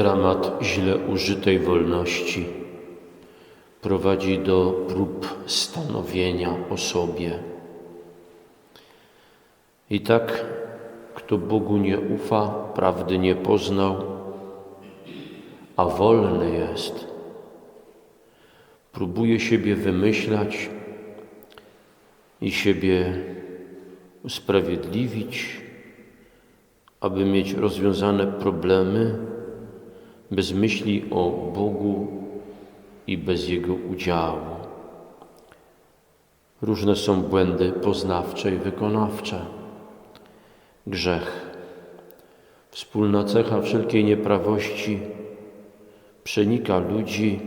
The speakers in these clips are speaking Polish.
Dramat źle użytej wolności prowadzi do prób stanowienia o sobie. I tak, kto Bogu nie ufa, prawdy nie poznał, a wolny jest, próbuje siebie wymyślać i siebie usprawiedliwić, aby mieć rozwiązane problemy bez myśli o Bogu i bez Jego udziału. Różne są błędy poznawcze i wykonawcze. Grzech, wspólna cecha wszelkiej nieprawości, przenika ludzi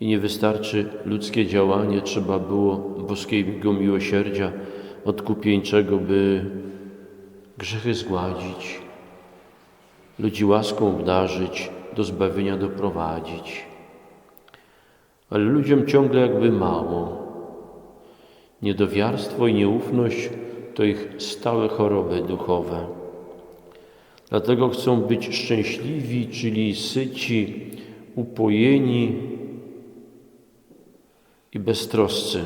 i nie wystarczy ludzkie działanie, trzeba było boskiego miłosierdzia odkupieńczego, by grzechy zgładzić, ludzi łaską obdarzyć, do zbawienia doprowadzić. Ale ludziom ciągle jakby mało. Niedowiarstwo i nieufność to ich stałe choroby duchowe. Dlatego chcą być szczęśliwi, czyli syci, upojeni i beztroscy.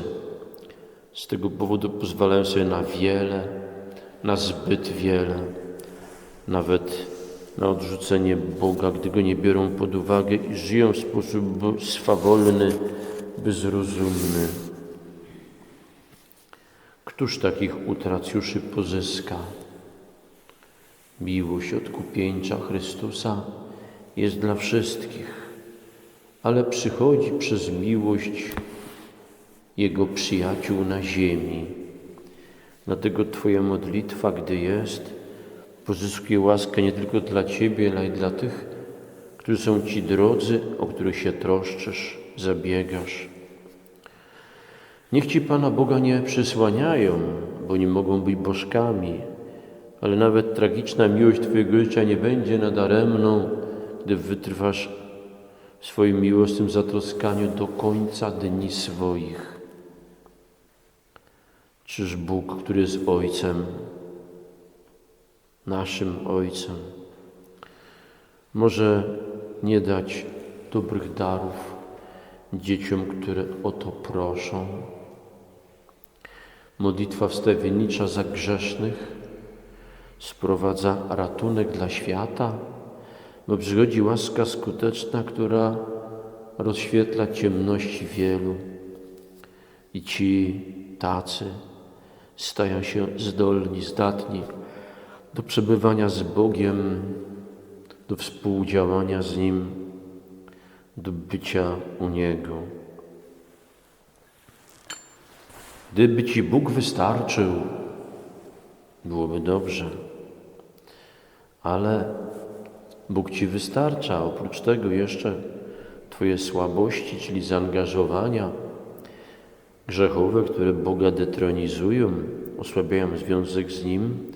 Z tego powodu pozwalają sobie na wiele, na zbyt wiele, nawet na odrzucenie Boga, gdy go nie biorą pod uwagę i żyją w sposób swawolny, bezrozumny. Któż takich utracjuszy pozyska? Miłość odkupieńcza Chrystusa jest dla wszystkich, ale przychodzi przez miłość Jego przyjaciół na ziemi. Dlatego Twoja modlitwa, gdy jest, pozyskuje łaskę nie tylko dla Ciebie, ale i dla tych, którzy są Ci drodzy, o których się troszczysz, zabiegasz. Niech Ci Pana Boga nie przysłaniają, bo nie mogą być bożkami, ale nawet tragiczna miłość Twojego życia nie będzie nadaremną, gdy wytrwasz w swoim miłosnym zatroskaniu do końca dni swoich. Czyż Bóg, który jest Ojcem, naszym Ojcem, może nie dać dobrych darów dzieciom, które o to proszą? Modlitwa wstawiennicza za grzesznych sprowadza ratunek dla świata, bo przychodzi łaska skuteczna, która rozświetla ciemności wielu i ci tacy stają się zdolni, zdatni do przebywania z Bogiem, do współdziałania z Nim, do bycia u Niego. Gdyby Ci Bóg wystarczył, byłoby dobrze, ale Bóg Ci wystarcza. Oprócz tego jeszcze Twoje słabości, czyli zaangażowania grzechowe, które Boga detronizują, osłabiają związek z Nim,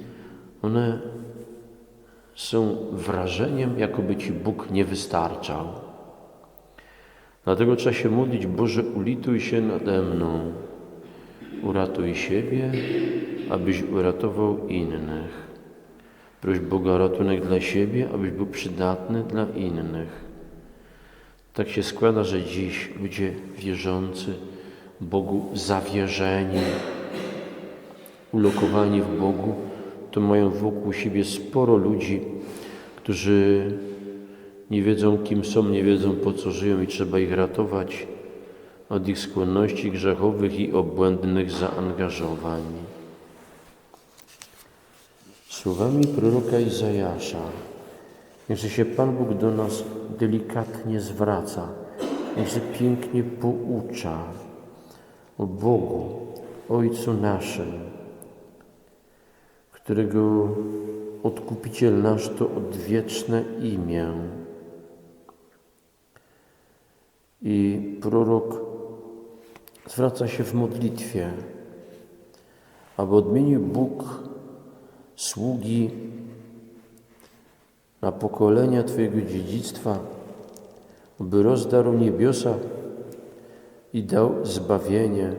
one są wrażeniem, jakoby Ci Bóg nie wystarczał. Dlatego trzeba się modlić, Boże, ulituj się nade mną, uratuj siebie, abyś uratował innych. Proś Boga o ratunek dla siebie, abyś był przydatny dla innych. Tak się składa, że dziś ludzie wierzący, Bogu zawierzeni, ulokowani w Bogu, to mają wokół siebie sporo ludzi, którzy nie wiedzą, kim są, nie wiedzą, po co żyją i trzeba ich ratować od ich skłonności grzechowych i obłędnych zaangażowań. Słowami proroka Izajasza, niech się Pan Bóg do nas delikatnie zwraca, się pięknie poucza o Bogu, Ojcu naszym, którego Odkupiciel nasz to odwieczne imię. I prorok zwraca się w modlitwie, aby odmienił Bóg sługi na pokolenia Twojego dziedzictwa, by rozdarł niebiosa i dał zbawienie.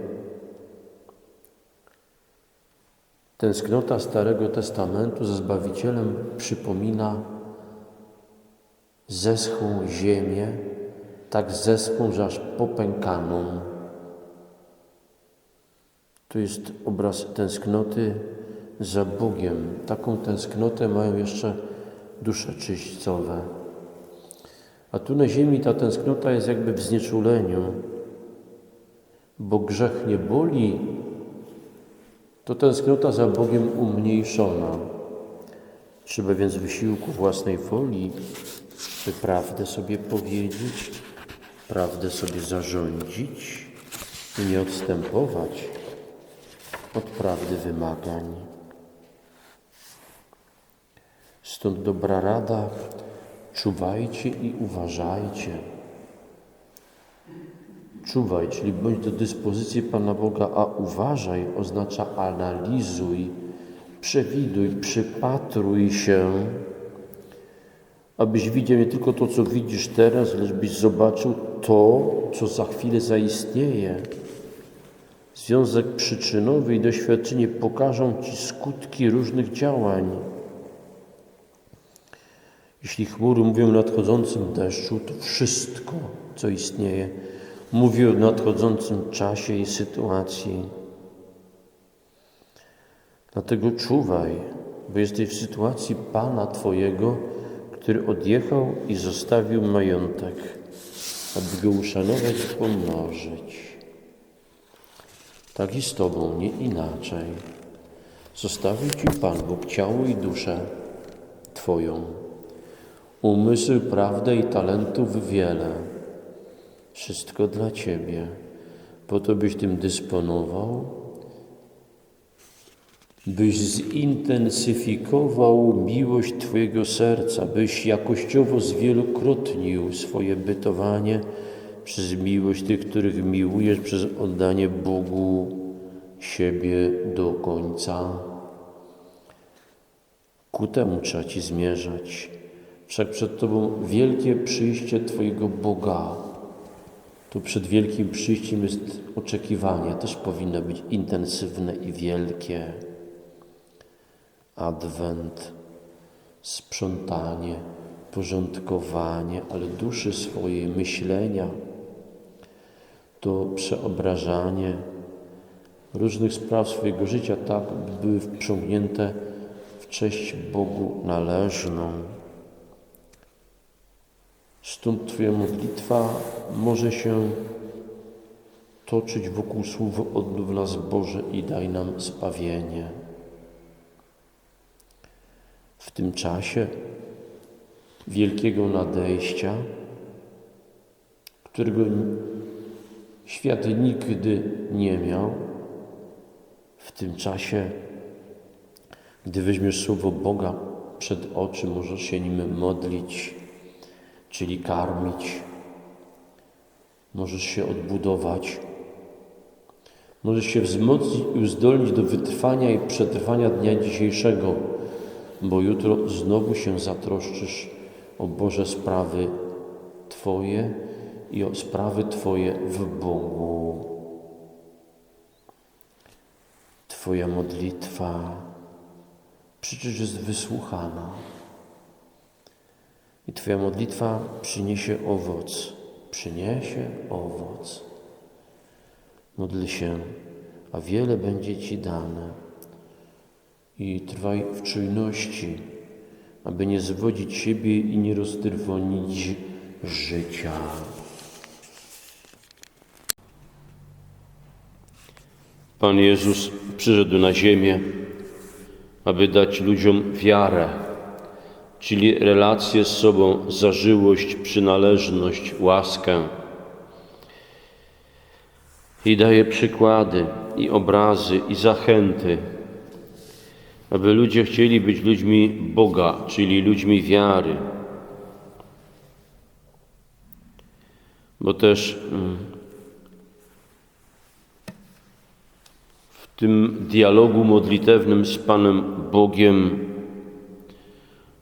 Tęsknota Starego Testamentu za Zbawicielem przypomina zeschłą ziemię, tak zeschłą, że aż popękaną. To jest obraz tęsknoty za Bogiem. Taką tęsknotę mają jeszcze dusze czyśćcowe. A tu na ziemi ta tęsknota jest jakby w znieczuleniu, bo grzech nie boli, to tęsknota za Bogiem umniejszona. Trzeba więc wysiłku własnej woli, by prawdę sobie powiedzieć, prawdę sobie zarządzić i nie odstępować od prawdy wymagań. Stąd dobra rada, czuwajcie i uważajcie. Czuwaj, czyli bądź do dyspozycji Pana Boga, a uważaj oznacza analizuj, przewiduj, przypatruj się, abyś widział nie tylko to, co widzisz teraz, lecz byś zobaczył to, co za chwilę zaistnieje. Związek przyczynowy i doświadczenie pokażą Ci skutki różnych działań. Jeśli chmury mówią o nadchodzącym deszczu, to wszystko, co istnieje, mówi o nadchodzącym czasie i sytuacji. Dlatego czuwaj, bo jesteś w sytuacji Pana Twojego, który odjechał i zostawił majątek, aby go uszanować i pomnożyć. Tak i z Tobą, nie inaczej. Zostawił Ci Pan Bóg ciało i duszę Twoją, umysł, prawdę i talentów wiele. Wszystko dla Ciebie, po to byś tym dysponował, byś zintensyfikował miłość Twojego serca, byś jakościowo zwielokrotnił swoje bytowanie przez miłość tych, których miłujesz, przez oddanie Bogu siebie do końca. Ku temu trzeba Ci zmierzać. Wszak przed Tobą wielkie przyjście Twojego Boga. Tu przed wielkim przyjściem jest oczekiwanie, też powinno być intensywne i wielkie. Adwent, sprzątanie, porządkowanie, ale duszy swojej, myślenia, to przeobrażanie różnych spraw swojego życia tak, by były wprzągnięte w cześć Bogu należną. Stąd Twoja modlitwa może się toczyć wokół słów Odnów nas Boże i daj nam zbawienie. W tym czasie wielkiego nadejścia, którego świat nigdy nie miał, w tym czasie, gdy weźmiesz słowo Boga przed oczy, możesz się nim modlić, czyli karmić, możesz się odbudować, możesz się wzmocnić i uzdolnić do wytrwania i przetrwania dnia dzisiejszego, bo jutro znowu się zatroszczysz o Boże sprawy Twoje i o sprawy Twoje w Bogu. Twoja modlitwa przecież jest wysłuchana. I Twoja modlitwa przyniesie owoc. Przyniesie owoc. Modl się, a wiele będzie Ci dane. I trwaj w czujności, aby nie zwodzić siebie i nie roztrwonić życia. Pan Jezus przyszedł na ziemię, aby dać ludziom wiarę, czyli relację z sobą, zażyłość, przynależność, łaskę. I daje przykłady, i obrazy, i zachęty, aby ludzie chcieli być ludźmi Boga, czyli ludźmi wiary. Bo też mm, w tym dialogu modlitewnym z Panem Bogiem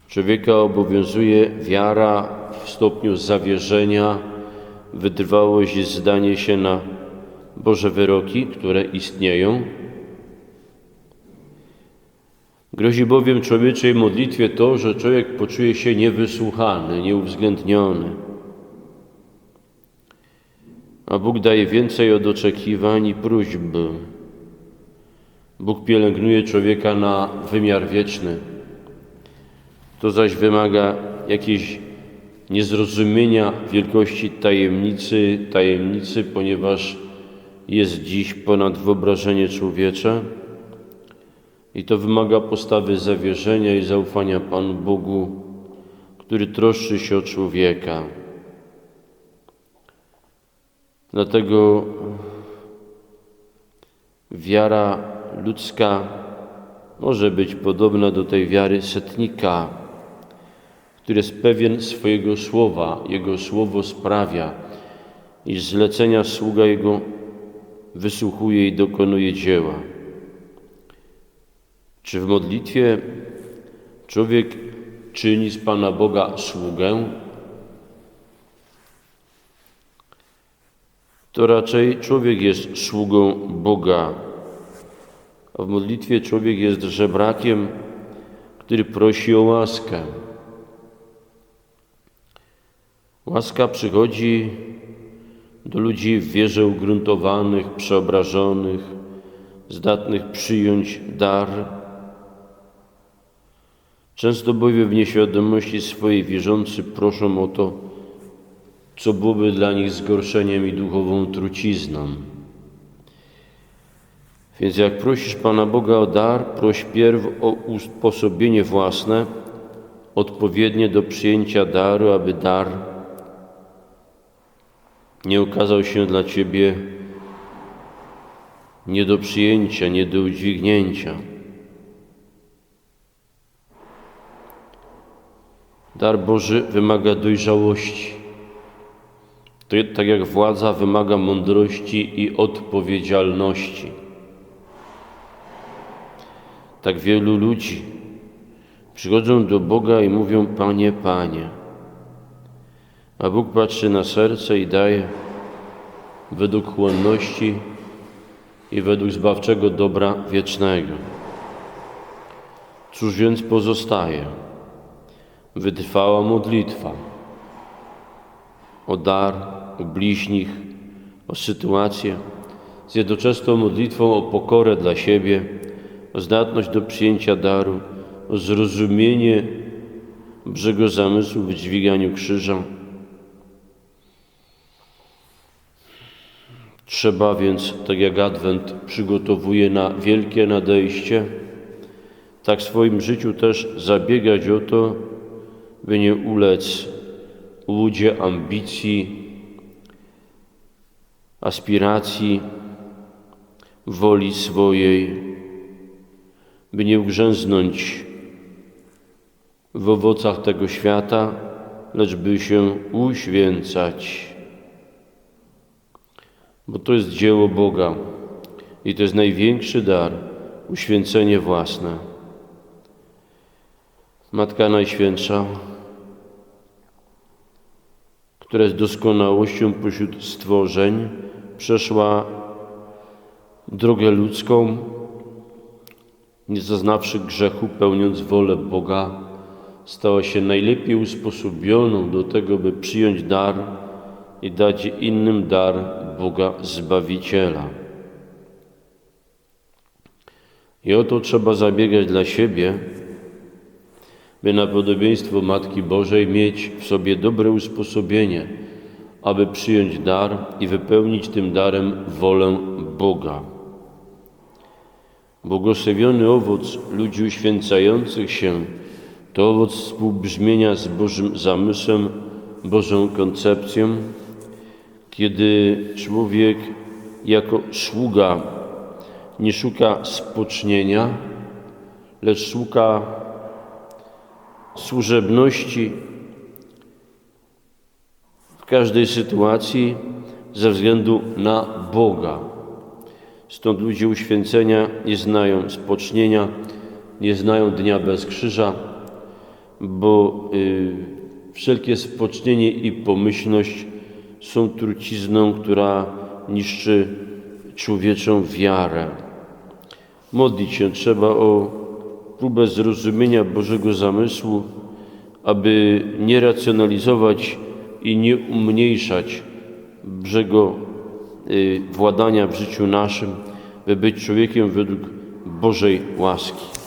człowieka obowiązuje wiara w stopniu zawierzenia, wytrwałość i zdanie się na Boże wyroki, które istnieją, Grozi bowiem człowieczej modlitwie to, że człowiek poczuje się niewysłuchany, nieuwzględniony. A Bóg daje więcej od oczekiwań i próśb. Bóg pielęgnuje człowieka na wymiar wieczny. To zaś wymaga jakiejś niezrozumienia wielkości tajemnicy, tajemnicy, ponieważ jest dziś ponad wyobrażenie człowiecze i to wymaga postawy zawierzenia i zaufania Panu Bogu, który troszczy się o człowieka. Dlatego wiara ludzka może być podobna do tej wiary setnika, który jest pewien swojego słowa, jego słowo sprawia, iż zlecenia sługa jego wysłuchuje i dokonuje dzieła. Czy w modlitwie człowiek czyni z Pana Boga sługę? To raczej człowiek jest sługą Boga, a w modlitwie człowiek jest żebrakiem, który prosi o łaskę. Łaska przychodzi do ludzi w wierze ugruntowanych, przeobrażonych, zdatnych przyjąć dar. Często bowiem w nieświadomości swojej wierzący proszą o to, co byłoby dla nich zgorszeniem i duchową trucizną. Więc jak prosisz Pana Boga o dar, proś pierw o usposobienie własne, odpowiednie do przyjęcia daru, aby dar nie okazał się dla Ciebie nie do przyjęcia, nie do udźwignięcia. Dar Boży wymaga dojrzałości. To tak jak władza wymaga mądrości i odpowiedzialności. Tak wielu ludzi przychodzą do Boga i mówią: Panie, Panie. A Bóg patrzy na serce i daje według chłonności i według zbawczego dobra wiecznego. Cóż więc pozostaje? Wytrwała modlitwa o dar, o bliźnich, o sytuację, z jednoczesną modlitwą o pokorę dla siebie, o zdatność do przyjęcia daru, o zrozumienie Bożego zamysłu w dźwiganiu krzyża. Trzeba więc, tak jak Adwent przygotowuje na wielkie nadejście, tak w swoim życiu też zabiegać o to, by nie ulec łudzie ambicji, aspiracji, woli swojej, by nie ugrzęznąć w owocach tego świata, lecz by się uświęcać. Bo to jest dzieło Boga i to jest największy dar uświęcenie własne. Matka Najświętsza, która jest doskonałością pośród stworzeń, przeszła drogę ludzką, nie zaznawszy grzechu, pełniąc wolę Boga, stała się najlepiej usposobioną do tego, by przyjąć dar i dać innym dar Boga Zbawiciela. I o to trzeba zabiegać dla siebie, by na podobieństwo Matki Bożej mieć w sobie dobre usposobienie, aby przyjąć dar i wypełnić tym darem wolę Boga. Błogosławiony owoc ludzi uświęcających się to owoc współbrzmienia z Bożym zamysłem, Bożą koncepcją, kiedy człowiek jako sługa nie szuka spocznienia, lecz szuka służebności w każdej sytuacji ze względu na Boga. Stąd ludzie uświęcenia nie znają spocznienia, nie znają dnia bez krzyża, bo y, wszelkie spocznienie i pomyślność są trucizną, która niszczy człowieczą wiarę. Modlić się trzeba o próbę zrozumienia Bożego zamysłu, aby nie racjonalizować i nie umniejszać Bożego y, władania w życiu naszym, by być człowiekiem według Bożej łaski.